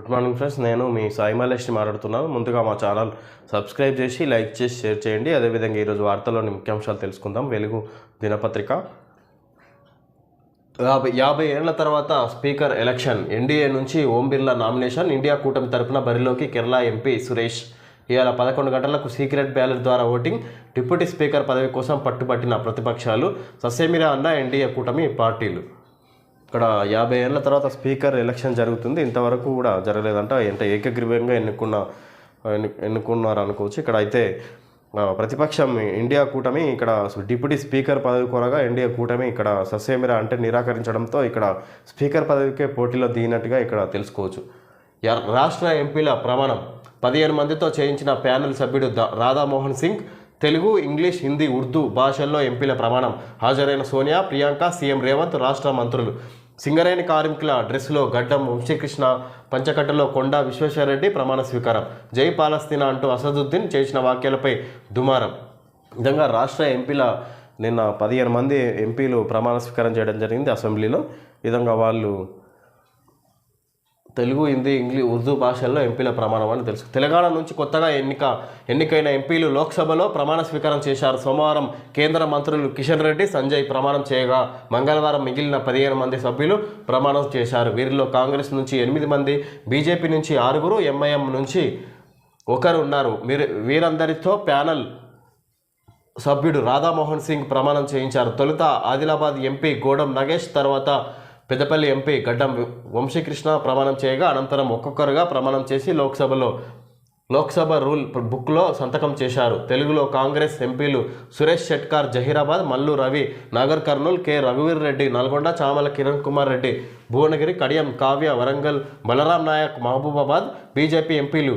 Good morning friends నేను మీ సాయి మలేష్ని మాట్లాడుతున్నాను. ముందుగా మా ఛానల్ సబ్స్క్రైబ్ చేసి లైక్ చేసి షేర్ చేయండి. అదేవిధంగా ఈరోజు వార్తల్లోని ముఖ్యాంశాలు తెలుసుకుందాం. వెలుగు దినపత్రిక. యాభై యాభై ఏళ్ళ తర్వాత స్పీకర్ ఎలక్షన్. ఎన్డీఏ నుంచి ఓం బిర్లా నామినేషన్. ఇండియా కూటమి తరపున బరిలోకి కేరళ ఎంపీ సురేష్. ఇవాళ పదకొండు గంటలకు సీక్రెట్ బ్యాలెట్ ద్వారా ఓటింగ్ డిప్యూటీ స్పీకర్ పదవి కోసం పట్టుబట్టిన ప్రతిపక్షాలు. ససేమిరా అన్న ఎన్డీఏ కూటమి పార్టీలు. ఇక్కడ యాభై ఏళ్ళ తర్వాత స్పీకర్ ఎలక్షన్ జరుగుతుంది. ఇంతవరకు కూడా జరగలేదంట. ఎంత ఏకగ్రీవంగా ఎన్నుకున్న ఎన్నుకున్నారు అనుకోవచ్చు ఇక్కడ అయితే ప్రతిపక్షం ఇండియా కూటమి ఇక్కడ డిప్యూటీ స్పీకర్ పదవి కోరగా ఇండియా కూటమి ఇక్కడ ససేమిరా అంటే నిరాకరించడంతో ఇక్కడ స్పీకర్ పదవికే పోటీలో దిగినట్టుగా ఇక్కడ తెలుసుకోవచ్చు. రాష్ట్ర ఎంపీల ప్రమాణం. పదిహేను మందితో చేయించిన ప్యానెల్ సభ్యుడు రాధామోహన్ సింగ్ తెలుగు ఇంగ్లీష్ హిందీ ఉర్దూ భాషల్లో ఎంపీల ప్రమాణం. హాజరైన సోనియా ప్రియాంక సీఎం రేవంత్ రాష్ట్ర మంత్రులు. సింగరేణి కార్మికుల డ్రెస్సులో గడ్డం వంశీకృష్ణ పంచకట్టలో కొండ విశ్వేశ్వరరెడ్డి ప్రమాణ స్వీకారం. జై పాలస్తీనా అంటూ అసదుద్దీన్ చేసిన వ్యాఖ్యలపై దుమారం. విధంగా రాష్ట్ర ఎంపీల నిన్న పదిహేను మంది ఎంపీలు ప్రమాణ స్వీకారం చేయడం జరిగింది అసెంబ్లీలో. విధంగా వాళ్ళు తెలుగు హిందీ ఇంగ్లీష్ ఉర్దూ భాషల్లో ఎంపీల ప్రమాణం అని తెలుసు. తెలంగాణ నుంచి కొత్తగా ఎన్నిక ఎన్నికైన ఎంపీలు లోక్సభలో ప్రమాణ స్వీకారం చేశారు. సోమవారం కేంద్ర మంత్రులు కిషన్ రెడ్డి సంజయ్ ప్రమాణం చేయగా మంగళవారం మిగిలిన పదిహేను మంది సభ్యులు ప్రమాణం చేశారు. వీరిలో కాంగ్రెస్ నుంచి ఎనిమిది మంది బీజేపీ నుంచి ఆరుగురు ఎంఐఎం నుంచి ఒకరు ఉన్నారు. వీరి వీరందరితో ప్యానల్ సభ్యుడు రాధామోహన్ సింగ్ ప్రమాణం చేయించారు. తొలుత ఆదిలాబాద్ ఎంపీ గోడం నగేష్ తర్వాత పెద్దపల్లి ఎంపీ గడ్డం వంశీకృష్ణ ప్రమాణం చేయగా అనంతరం ఒక్కొక్కరుగా ప్రమాణం చేసి లోక్సభలో లోక్సభ రూల్ బుక్లో సంతకం చేశారు. తెలుగులో కాంగ్రెస్ ఎంపీలు సురేష్ షెట్కార్ జహీరాబాద్ మల్లు రవి నాగర్ కర్నూల్ కె. రఘువీర్ రెడ్డి నల్గొండ చామల కిరణ్ కుమార్ రెడ్డి భువనగిరి కడియం కావ్య వరంగల్ బలరాం నాయక్ మహబూబాబాద్ బీజేపీ ఎంపీలు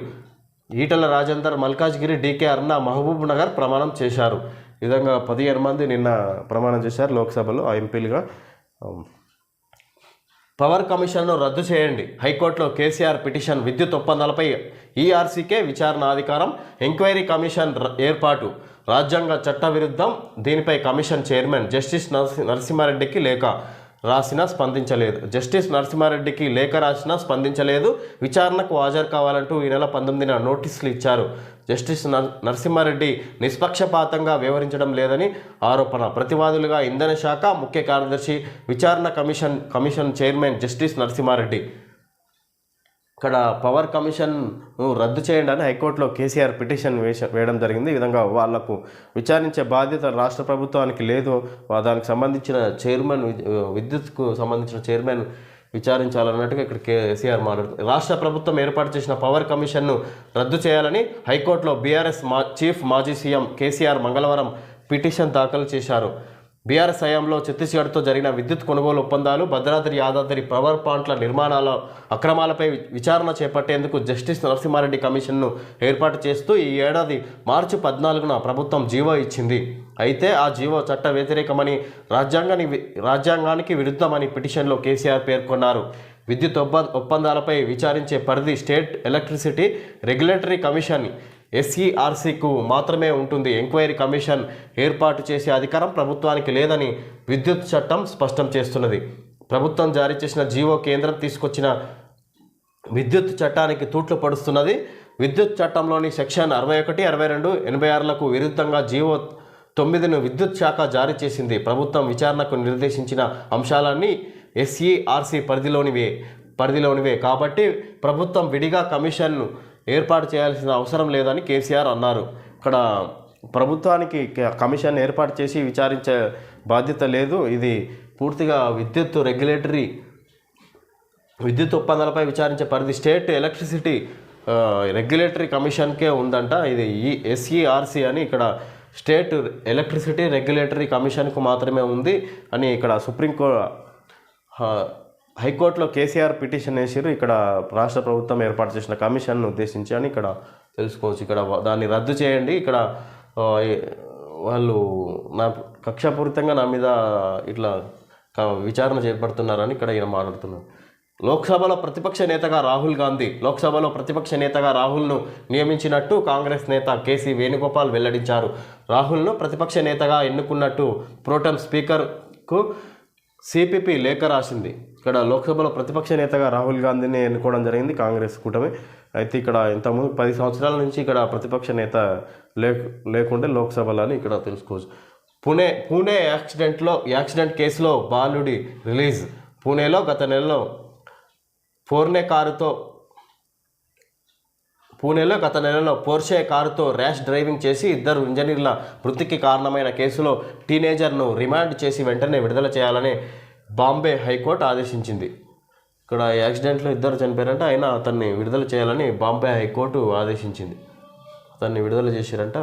ఈటల రాజేందర్ మల్కాజ్గిరి డీకే అర్ణ మహబూబ్ నగర్ ప్రమాణం చేశారు. విధంగా పదిహేను మంది నిన్న ప్రమాణం చేశారు లోక్సభలో ఆ ఎంపీలుగా. పవర్ కమిషన్ను రద్దు చేయండి. హైకోర్టులో కేసీఆర్ పిటిషన్ విద్యుత్ ఒప్పందాలపై ఈఆర్సీకే విచారణ అధికారం ఎంక్వైరీ కమిషన్ ఏర్పాటు. రాజ్యాంగ చట్ట విరుద్ధం దీనిపై కమిషన్ చైర్మన్ జస్టిస్ నరసింహారెడ్డికి లేఖ. రాసినా స్పందించలేదు. జస్టిస్ నరసింహారెడ్డికి లేఖ రాసినా స్పందించలేదు. విచారణకు హాజరు కావాలంటూ ఈ నెల పంతొమ్మిదిన నోటీసులు ఇచ్చారు. జస్టిస్ నర్ నరసింహారెడ్డి నిష్పక్షపాతంగా వ్యవహరించడం లేదని ఆరోపణ. ప్రతివాదులుగా ఇంధన శాఖ ముఖ్య కార్యదర్శి విచారణ commission commission chairman justice Narasimha Reddy ఇక్కడ పవర్ కమిషన్ రద్దు చేయండి అని హైకోర్టులో కేసీఆర్ పిటిషన్ వేస వేయడం జరిగింది. ఈ విధంగా వాళ్ళకు విచారించే బాధ్యత రాష్ట్ర ప్రభుత్వానికి లేదు. దానికి సంబంధించిన చైర్మన్ విద్యుత్కు సంబంధించిన చైర్మన్ విచారించాలన్నట్టుగా ఇక్కడ కేసీఆర్ మాట్లాడుతుంది రాష్ట్ర ప్రభుత్వం ఏర్పాటు చేసిన పవర్ కమిషన్ను రద్దు చేయాలని హైకోర్టులో బీఆర్ఎస్ మా చీఫ్ మాజీ సీఎం కేసీఆర్ మంగళవారం పిటిషన్ దాఖలు చేశారు. బీఆర్ఎస్ హయాంలో ఛత్తీస్గఢ్తో జరిగిన విద్యుత్ కొనుగోలు ఒప్పందాలు భద్రాద్రి యాదాద్రి పవర్ ప్లాంట్ల నిర్మాణాల అక్రమాలపై విచారణ చేపట్టేందుకు జస్టిస్ నరసింహారెడ్డి కమిషన్ను ఏర్పాటు చేస్తూ ఈ ఏడాది మార్చి పద్నాలుగున ప్రభుత్వం జీవో ఇచ్చింది. అయితే ఆ జీవో చట్ట వ్యతిరేకమని రాజ్యాంగాన్ని రాజ్యాంగానికి విరుద్ధమని పిటిషన్లో కేసీఆర్ పేర్కొన్నారు. విద్యుత్ ఒప్ప ఒప్పందాలపై విచారించే పరిధి స్టేట్ ఎలక్ట్రిసిటీ రెగ్యులేటరీ కమిషన్ ఎస్ఈఆర్సీకు మాత్రమే ఉంటుంది. ఎంక్వైరీ కమిషన్ ఏర్పాటు చేసే అధికారం ప్రభుత్వానికి లేదని విద్యుత్ చట్టం స్పష్టం చేస్తున్నది. ప్రభుత్వం జారీ చేసిన జీవో కేంద్రం తీసుకొచ్చిన విద్యుత్ చట్టానికి తూట్లు పడుస్తున్నది. విద్యుత్ చట్టంలోని సెక్షన్ అరవై ఒకటి అరవై రెండు ఎనభై ఆరులకు విరుద్ధంగా జీవో తొమ్మిదిను విద్యుత్ శాఖ జారీ చేసింది. ప్రభుత్వం విచారణకు నిర్దేశించిన అంశాలన్నీ ఎస్ఈఆర్సీ పరిధిలోనివే పరిధిలోనివే. కాబట్టి ప్రభుత్వం విడిగా కమిషన్ను ఏర్పాటు చేయాల్సిన అవసరం లేదని కేసీఆర్ అన్నారు. ఇక్కడ ప్రభుత్వానికి కమిషన్ ఏర్పాటు చేసి విచారించే బాధ్యత లేదు. ఇది పూర్తిగా విద్యుత్ రెగ్యులేటరీ విద్యుత్ ఒప్పందాలపై విచారించే పరిధి స్టేట్ ఎలక్ట్రిసిటీ రెగ్యులేటరీ కమిషన్కే ఉందంట. ఇది ఈ ఎస్ఈఆర్సి అని ఇక్కడ స్టేట్ ఎలక్ట్రిసిటీ రెగ్యులేటరీ కమిషన్కు మాత్రమే ఉంది అని ఇక్కడ సుప్రీంకో హైకోర్టులో కేసీఆర్ పిటిషన్ వేసారు ఇక్కడ రాష్ట్ర ప్రభుత్వం ఏర్పాటు చేసిన కమిషన్ను ఉద్దేశించి అని ఇక్కడ తెలుసుకోవచ్చు. ఇక్కడ దాన్ని రద్దు చేయండి. ఇక్కడ వాళ్ళు నా కక్షాపూరితంగా నా మీద ఇట్లా క- విచారణ చేపడుతున్నారని ఇక్కడ ఈయన మాట్లాడుతున్నారు. లోక్సభలో ప్రతిపక్ష నేతగా రాహుల్ గాంధీ లోక్సభలో ప్రతిపక్ష నేతగా రాహుల్ను నియమించినట్టు కాంగ్రెస్ నేత కేసీ వేణుగోపాల్ వెల్లడించారు. రాహుల్ను ప్రతిపక్ష నేతగా ఎన్నుకున్నట్టు ప్రోటం స్పీకర్కు సిపిపి లేఖ రాసింది. ఇక్కడ లోక్సభలో ప్రతిపక్ష నేతగా రాహుల్ గాంధీని ఎన్నుకోవడం జరిగింది కాంగ్రెస్ కూటమి. అయితే ఇక్కడ ఇంతకుముందు పది సంవత్సరాల నుంచి ఇక్కడ ప్రతిపక్ష నేత లేక లేకుంటే లోక్సభలో అని ఇక్కడ తెలుసుకోవచ్చు. పూణే పూణే యాక్సిడెంట్లో యాక్సిడెంట్ కేసులో బాలుడి రిలీజ్. పూణేలో గత నెలలో ఫోర్నే కారుతో పూణేలో గత నెలలో పోర్షే కారుతో ర్యాష్ డ్రైవింగ్ చేసి ఇద్దరు ఇంజనీర్ల మృతికి కారణమైన కేసులో టీనేజర్ను రిమాండ్ చేసి వెంటనే విడుదల చేయాలని బాంబే హైకోర్టు ఆదేశించింది. ఇక్కడ యాక్సిడెంట్లో ఇద్దరు చనిపోయారంట. అయినా అతన్ని విడుదల చేయాలని బాంబే హైకోర్టు ఆదేశించింది. అతన్ని విడుదల చేశారంట.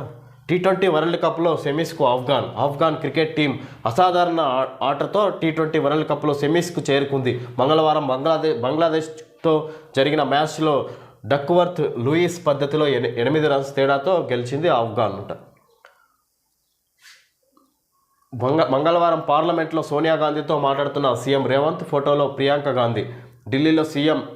టీ ట్వంటీ వరల్డ్ కప్లో సెమీస్కు ఆఫ్ఘాన్. ఆఫ్ఘాన్ క్రికెట్ టీం అసాధారణ ఆటతో టీ ట్వంటీ వరల్డ్ కప్లో సెమీస్కు చేరుకుంది. మంగళవారం బంగ్లాదేశ్ బంగ్లాదేశ్తో జరిగిన మ్యాచ్లో డక్వర్త్ లూయిస్ పద్ధతిలో ఎని- ఎనిమిది రన్స్ తేడాతో గెలిచింది ఆఫ్ఘాన్ అంట మంగ మంగళవారం పార్లమెంట్లో సోనియా గాంధీతో మాట్లాడుతున్న సీఎం రేవంత్ ఫోటోలో ప్రియాంక గాంధీ. ఢిల్లీలో సీఎం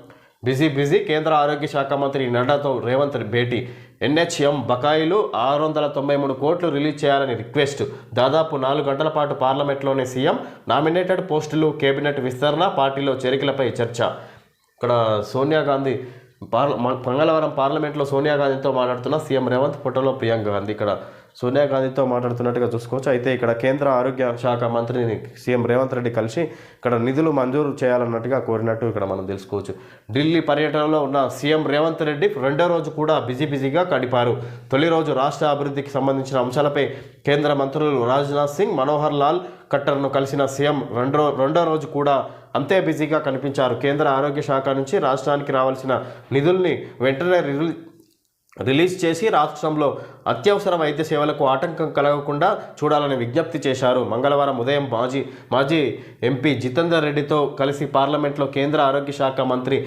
బిజీ బిజీ కేంద్ర ఆరోగ్య శాఖ మంత్రి నడ్డాతో రేవంత్ భేటీ. ఎన్హెచ్ఎం బకాయిలు ఆరు వందల తొంభై మూడు కోట్లు రిలీజ్ చేయాలని రిక్వెస్ట్. దాదాపు నాలుగు గంటల పాటు పార్లమెంట్లోనే సీఎం. నామినేటెడ్ పోస్టులు కేబినెట్ విస్తరణ పార్టీలో చేరికలపై చర్చ. ఇక్కడ సోనియా గాంధీ పార్ల మంగళవారం పార్లమెంట్లో సోనియా గాంధీతో మాట్లాడుతున్న సీఎం రేవంత్ ఫోటోలో ప్రియాంక గాంధీ. ఇక్కడ సోనియా గాంధీతో మాట్లాడుతున్నట్టుగా చూసుకోవచ్చు. అయితే ఇక్కడ కేంద్ర ఆరోగ్య శాఖ మంత్రిని సీఎం రేవంత్ రెడ్డి కలిసి ఇక్కడ నిధులు మంజూరు చేయాలన్నట్టుగా కోరినట్టు ఇక్కడ మనం తెలుసుకోవచ్చు. ఢిల్లీ పర్యటనలో ఉన్న సీఎం రేవంత్ రెడ్డి రెండో రోజు కూడా బిజీ బిజీగా గడిపారు. తొలి రోజు రాష్ట్ర అభివృద్ధికి సంబంధించిన అంశాలపై కేంద్ర మంత్రులు రాజ్నాథ్ సింగ్ మనోహర్ లాల్ ఖట్టర్ను కలిసిన సీఎం రెండో రెండో రోజు కూడా అంతే బిజీగా కనిపించారు. కేంద్ర ఆరోగ్య శాఖ నుంచి రాష్ట్రానికి రావాల్సిన నిధుల్ని వెంటనే రిలీజ్ రిలీజ్ చేసి రాష్ట్రంలో అత్యవసర వైద్య సేవలకు ఆటంకం కలగకుండా చూడాలని విజ్ఞప్తి చేశారు. మంగళవారం ఉదయం మాజీ మాజీ ఎంపీ జితేందర్ రెడ్డితో కలిసి పార్లమెంట్లో కేంద్ర ఆరోగ్య శాఖ మంత్రి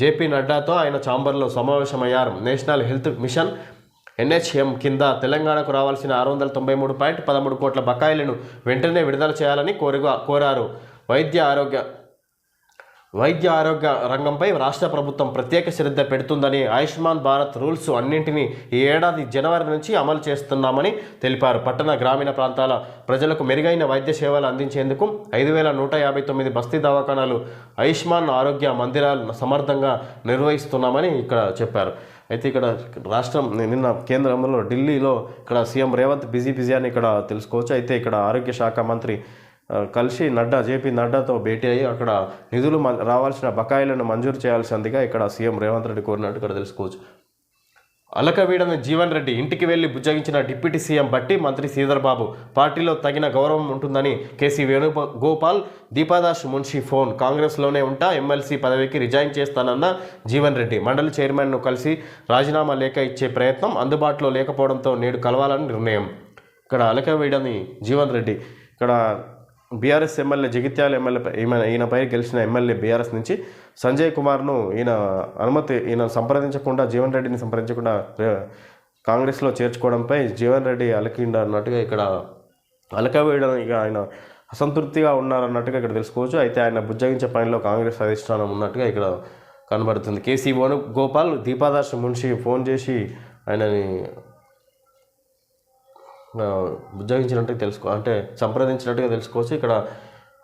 జేపీ నడ్డాతో ఆయన ఛాంబర్లో సమావేశమయ్యారు. నేషనల్ హెల్త్ మిషన్ ఎన్హెచ్ఎం కింద తెలంగాణకు రావాల్సిన ఆరు వందల తొంభై మూడు పాయింట్ పదమూడు కోట్ల బకాయిలను వెంటనే విడుదల చేయాలని కోరుగా కోరారు. వైద్య ఆరోగ్య వైద్య ఆరోగ్య రంగంపై రాష్ట్ర ప్రభుత్వం ప్రత్యేక శ్రద్ధ పెడుతుందని ఆయుష్మాన్ భారత్ రూల్స్ అన్నింటినీ ఈ ఏడాది జనవరి నుంచి అమలు చేస్తున్నామని తెలిపారు. పట్టణ గ్రామీణ ప్రాంతాల ప్రజలకు మెరుగైన వైద్య సేవలు అందించేందుకు ఐదు వేల నూట యాభై తొమ్మిది బస్తీ దవాఖానాలు ఆయుష్మాన్ ఆరోగ్య మందిరాలు సమర్థంగా నిర్వహిస్తున్నామని ఇక్కడ చెప్పారు. అయితే ఇక్కడ రాష్ట్రం నిన్న కేంద్రంలో ఢిల్లీలో ఇక్కడ సీఎం రేవంత్ బిజీ బిజీ అని ఇక్కడ తెలుసుకోవచ్చు. అయితే ఇక్కడ ఆరోగ్య శాఖ మంత్రి కలిసి నడ్డా జేపీ నడ్డాతో భేటీ అయ్యి అక్కడ నిధులు మ- రావాల్సిన బకాయిలను మంజూరు చేయాల్సిందిగా ఇక్కడ సీఎం రేవంత్ రెడ్డి కోరినట్టు ఇక్కడ తెలుసుకోవచ్చు. అలకవీడని జీవన్ రెడ్డి ఇంటికి వెళ్ళి బుజ్జగించిన డిప్యూటీ సీఎం బట్టి మంత్రి శ్రీధర్ బాబు పార్టీలో తగిన గౌరవం ఉంటుందని కేసీ వేణుగోపాల్ దీపాదాస్ మున్షి ఫోన్ కాంగ్రెస్లోనే ఉంటా ఎమ్మెల్సీ పదవికి రిజైన్ చేస్తానన్న జీవన్ రెడ్డి. మండలి చైర్మన్ను కలిసి రాజీనామా లేఖ ఇచ్చే ప్రయత్నం అందుబాటులో లేకపోవడంతో నేడు కలవాలని నిర్ణయం. ఇక్కడ అలకవీడని జీవన్ రెడ్డి. ఇక్కడ బీఆర్ఎస్ ఎమ్మెల్యే జగిత్యాల ఎమ్మెల్యే ఈయన ఈయనపై గెలిచిన ఎమ్మెల్యే బీఆర్ఎస్ నుంచి సంజయ్ కుమార్ను ఈయన అనుమతి ఈయన సంప్రదించకుండా జీవన్ రెడ్డిని సంప్రదించకుండా కాంగ్రెస్లో చేర్చుకోవడంపై జీవన్ రెడ్డి అలకిండ అన్నట్టుగా ఇక్కడ అలకవేయడం ఇక ఆయన అసంతృప్తిగా ఉన్నారన్నట్టుగా ఇక్కడ తెలుసుకోవచ్చు. అయితే ఆయన బుజ్జగించే పనిలో కాంగ్రెస్ అధిష్టానం ఉన్నట్టుగా ఇక్కడ కనబడుతుంది. కేసీ వేణుగోపాల్ గోపాల్ మున్షి ఫోన్ చేసి ఆయనని ఉద్యోగించినట్టుగా తెలుసుకో అంటే సంప్రదించినట్టుగా తెలుసుకోవచ్చు. ఇక్కడ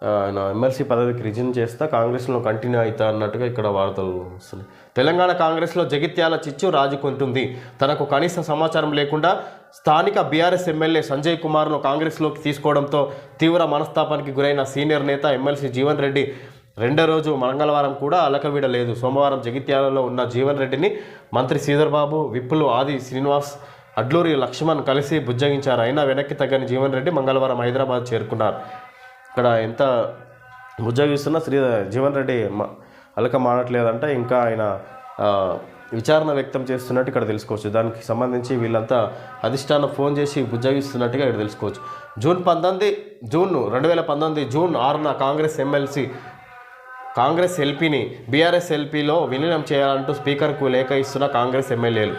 ఆయన ఎమ్మెల్సీ పదవికి రిజైన్ చేస్తా కాంగ్రెస్లో కంటిన్యూ అవుతా అన్నట్టుగా ఇక్కడ వార్తలు వస్తున్నాయి. తెలంగాణ కాంగ్రెస్లో జగిత్యాల చిచ్చు రాజుకుంటుంది తనకు కనీస సమాచారం లేకుండా స్థానిక బీఆర్ఎస్ ఎమ్మెల్యే సంజయ్ కుమార్ను కాంగ్రెస్లోకి తీసుకోవడంతో తీవ్ర మనస్తాపానికి గురైన సీనియర్ నేత ఎమ్మెల్సీ జీవన్ రెడ్డి రెండో రోజు మంగళవారం కూడా అలకవీడలేదు. సోమవారం జగిత్యాలలో ఉన్న జీవన్ రెడ్డిని మంత్రి శ్రీధర్ బాబు విప్పులు ఆది శ్రీనివాస్ అడ్లూరి లక్ష్మణ్ కలిసి బుజ్జగించారు. అయినా వెనక్కి తగ్గని జీవన్ రెడ్డి మంగళవారం హైదరాబాద్ చేరుకున్నారు. ఇక్కడ ఎంత బుజ్జగిస్తున్నా శ్రీ జీవన్ రెడ్డి అలక మానట్లేదంట. ఇంకా ఆయన విచారణ వ్యక్తం చేస్తున్నట్టు ఇక్కడ తెలుసుకోవచ్చు. దానికి సంబంధించి వీళ్ళంతా అధిష్టానం ఫోన్ చేసి బుజ్జగిస్తున్నట్టుగా ఇక్కడ తెలుసుకోవచ్చు. జూన్ పంతొమ్మిది జూన్ రెండు వేల పంతొమ్మిది జూన్ ఆరున కాంగ్రెస్ ఎమ్మెల్సీ కాంగ్రెస్ ఎల్పీని బీఆర్ఎస్ ఎల్పీలో విలీనం చేయాలంటూ స్పీకర్కు లేఖ ఇస్తున్న కాంగ్రెస్ ఎమ్మెల్యేలు.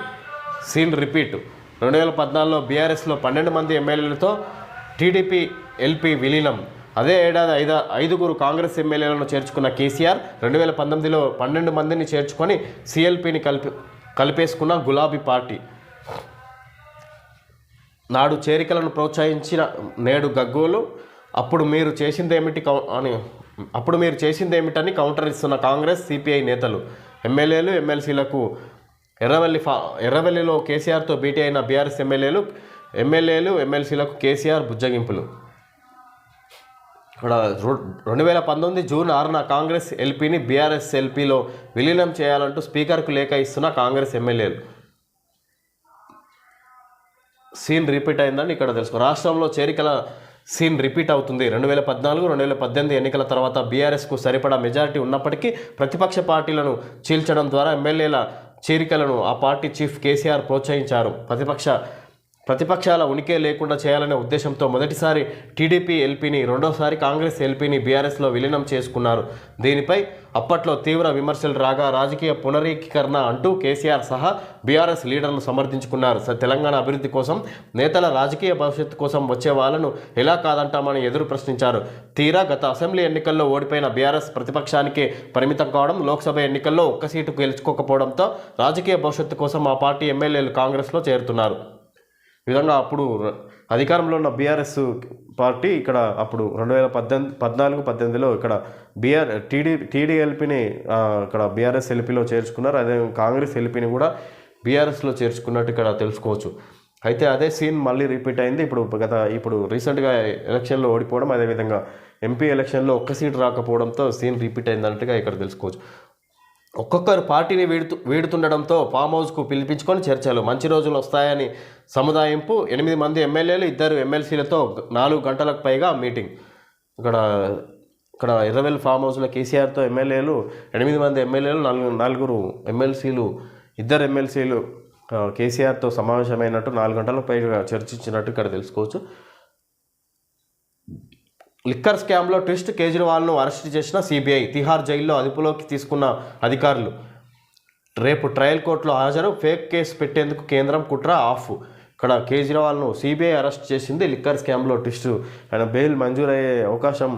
Scene repeat. రెండు వేల పద్నాలుగులో బీఆర్ఎస్లో పన్నెండు మంది ఎమ్మెల్యేలతో టీడీపీ ఎల్పీ విలీనం. అదే ఏడాది ఐదు ఐదుగురు కాంగ్రెస్ ఎమ్మెల్యేలను చేర్చుకున్న కేసీఆర్ రెండు వేల పంతొమ్మిదిలో పన్నెండు మందిని చేర్చుకొని సిఎల్పిని కలిపి కలిపేసుకున్న గులాబీ పార్టీ. నాడు చేరికలను ప్రోత్సహించిన నేడు గగ్గోలు అప్పుడు మీరు చేసింది ఏమిటి కౌ అని అప్పుడు మీరు చేసింది ఏమిటని కౌంటర్ ఇస్తున్న కాంగ్రెస్ సిపిఐ నేతలు ఎమ్మెల్యేలు ఎమ్మెల్సీలకు ఎర్రవల్లి ఫా ఎర్రవల్లిలో కేసీఆర్తో భేటీ అయిన బీఆర్ఎస్ ఎమ్మెల్యేలు ఎమ్మెల్యేలు ఎమ్మెల్సీలకు కేసీఆర్ బుజ్జగింపులు. ఇక్కడ రెండు వేల పంతొమ్మిది జూన్ ఆరున కాంగ్రెస్ ఎల్పీని బీఆర్ఎస్ ఎల్పీలో విలీనం చేయాలంటూ స్పీకర్కు లేఖ ఇస్తున్న కాంగ్రెస్ ఎమ్మెల్యేలు. సీన్ రిపీట్ అయిందని ఇక్కడ తెలుసుకో రాష్ట్రంలో చేరికల సీన్ రిపీట్ అవుతుంది. రెండు వేల పద్నాలుగు రెండు వేల పద్దెనిమిది ఎన్నికల తర్వాత బీఆర్ఎస్కు సరిపడా మెజారిటీ ఉన్నప్పటికీ ప్రతిపక్ష పార్టీలను చీల్చడం ద్వారా ఎమ్మెల్యేల చేరికలను ఆ పార్టీ చీఫ్ కేసీఆర్ ప్రోత్సహించారు. ప్రతిపక్ష ప్రతిపక్షాల ఉనికే లేకుండా చేయాలనే ఉద్దేశంతో మొదటిసారి టీడీపీ ఎల్పీని రెండోసారి కాంగ్రెస్ ఎల్పీని బీఆర్ఎస్లో విలీనం చేసుకున్నారు. దీనిపై అప్పట్లో తీవ్ర విమర్శలు రాగా రాజకీయ పునరీకరణ అంటూ కేసీఆర్ సహా బీఆర్ఎస్ లీడర్లు సమర్థించుకున్నారు. స- తెలంగాణ అభివృద్ధి కోసం నేతల రాజకీయ భవిష్యత్తు కోసం వచ్చే వాళ్ళను ఎలా కాదంటామని ఎదురు ప్రశ్నించారు. తీరా గత అసెంబ్లీ ఎన్నికల్లో ఓడిపోయిన బీఆర్ఎస్ ప్రతిపక్షానికి పరిమితం కావడం లోక్సభ ఎన్నికల్లో ఒక్క సీటు గెలుచుకోకపోవడంతో రాజకీయ భవిష్యత్తు కోసం ఆ పార్టీ ఎమ్మెల్యేలు కాంగ్రెస్లో చేరుతున్నారు. విధంగా అప్పుడు అధికారంలో ఉన్న బీఆర్ఎస్ పార్టీ ఇక్కడ అప్పుడు రెండు వేల పద్దెనిమిది పద్నాలుగు పద్దెనిమిదిలో ఇక్కడ బీఆర్ టీడీ టీడీఎల్పీని ఇక్కడ బీఆర్ఎస్ ఎల్పీలో చేర్చుకున్నారు. అదే కాంగ్రెస్ ఎల్పీని కూడా బీఆర్ఎస్లో చేర్చుకున్నట్టు ఇక్కడ తెలుసుకోవచ్చు. అయితే అదే సీన్ మళ్ళీ రిపీట్ అయింది. ఇప్పుడు గత ఇప్పుడు రీసెంట్గా ఎలక్షన్లో ఓడిపోవడం అదేవిధంగా ఎంపీ ఎలక్షన్లో ఒక్క సీటు రాకపోవడంతో సీన్ రిపీట్ అయిందన్నట్టుగా ఇక్కడ తెలుసుకోవచ్చు. ఒక్కొక్కరు పార్టీని వీడుతూ వీడుతుండడంతో ఫామ్ హౌస్కు పిలిపించుకొని చర్చలు. మంచి రోజులు వస్తాయని సముదాయింపు. ఎనిమిది మంది ఎమ్మెల్యేలు ఇద్దరు ఎమ్మెల్సీలతో నాలుగు గంటలకు పైగా మీటింగ్. ఇక్కడ ఇక్కడ ఇరవై ఫామ్ హౌస్లో కేసీఆర్తో ఎమ్మెల్యేలు ఎనిమిది మంది ఎమ్మెల్యేలు నలుగురు నలుగురు ఎమ్మెల్సీలు ఇద్దరు ఎమ్మెల్సీలు కేసీఆర్తో సమావేశమైనట్టు నాలుగు గంటల పైగా చర్చించినట్టు ఇక్కడ తెలుసుకోవచ్చు. లిక్కర్ స్కామ్లో ట్విస్ట్ కేజ్రీవాల్ను అరెస్ట్ చేసిన సిబిఐ తిహార్ జైల్లో అదుపులోకి తీసుకున్న అధికారులు. రేపు ట్రయల్ కోర్టులో హాజరు ఫేక్ కేసు పెట్టేందుకు కేంద్రం కుట్ర ఆఫ్. ఇక్కడ కేజ్రీవాల్ను సిబిఐ అరెస్ట్ చేసింది లిక్కర్ స్కామ్లో ట్విస్ట్ ఆయన బెయిల్ మంజూరయ్యే అవకాశం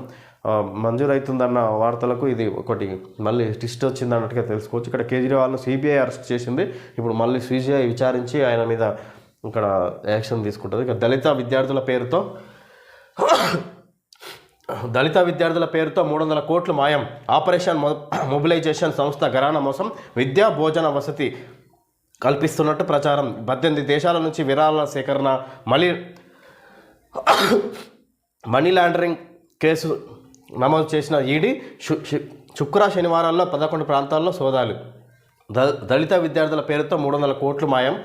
మంజూరవుతుందన్న వార్తలకు ఇది ఒకటి. మళ్ళీ ట్విస్ట్ వచ్చింది అన్నట్టుగా తెలుసుకోవచ్చు. ఇక్కడ కేజ్రీవాల్ను సిబిఐ అరెస్ట్ చేసింది. ఇప్పుడు మళ్ళీ సిబిఐ విచారించి ఆయన మీద ఇక్కడ యాక్షన్ తీసుకుంటుంది. ఇక దళిత విద్యార్థుల పేరుతో దళిత విద్యార్థుల పేరుతో మూడు వందల కోట్లు మాయం. ఆపరేషన్ మొ- మొబిలైజేషన్ సంస్థ గరాన మోసం విద్యా భోజన వసతి కల్పిస్తున్నట్టు ప్రచారం. పద్దెనిమిది దేశాల నుంచి విరాళాల సేకరణ మళ్ళీ మనీ లాండరింగ్ కేసు నమోదు చేసిన ఈడీ శుక్ర శనివారాల్లో పదకొండు ప్రాంతాల్లో సోదాలు. ద దళిత విద్యార్థుల పేరుతో మూడు వందల కోట్లు మాయం.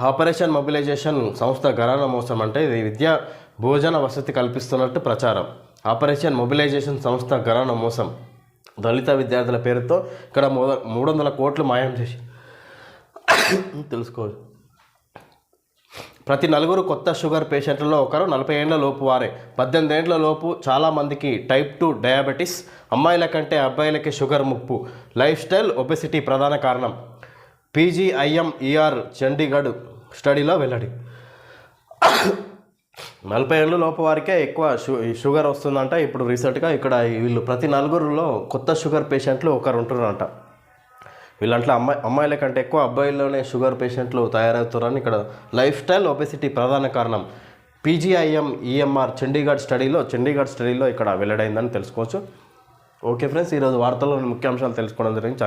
ఆపరేషన్ మొబిలైజేషన్ సంస్థ గరాన మోసం అంటే ఇది విద్యా భోజన వసతి కల్పిస్తున్నట్టు ప్రచారం. ఆపరేషన్ మొబిలైజేషన్ సంస్థ గరాన మోసం. దళిత విద్యార్థుల పేరుతో ఇక్కడ మూడు మూడు వందల కోట్లు మాయం చేసి తెలుసుకోవచ్చు ప్రతి నలుగురు కొత్త షుగర్ పేషెంట్లలో ఒకరు నలభై ఏండ్ల లోపు వారే. పద్దెనిమిది ఏండ్ల లోపు చాలామందికి టైప్ టూ డయాబెటీస్ అమ్మాయిల కంటే అబ్బాయిలకి షుగర్ ముప్పు. లైఫ్ స్టైల్ ఒబెసిటీ ప్రధాన కారణం. పీజీఐఎంఈఆర్ చండీగఢ్ స్టడీలో వెల్లడి నలభై ఏళ్ళ లోపు వారికే ఎక్కువ షుగర్ వస్తుందంట. ఇప్పుడు రీసెంట్గా ఇక్కడ వీళ్ళు ప్రతి నలుగురిలో కొత్త షుగర్ పేషెంట్లు ఒకరు ఉంటున్నారంట. వీళ్ళంట్లో అమ్మాయి అమ్మాయిల కంటే ఎక్కువ అబ్బాయిల్లోనే షుగర్ పేషెంట్లు తయారవుతారని ఇక్కడ లైఫ్ స్టైల్ ఒబెసిటీ ప్రధాన కారణం. పీజీఐఎం ఈఎంఆర్ చండీగఢ్ స్టడీలో చండీగఢ్ స్టడీలో ఇక్కడ వెల్లడైందని తెలుసుకోవచ్చు. ఓకే ఫ్రెండ్స్ ఈరోజు వార్తల్లో ముఖ్యాంశాలు తెలుసుకోవడం జరిగింది.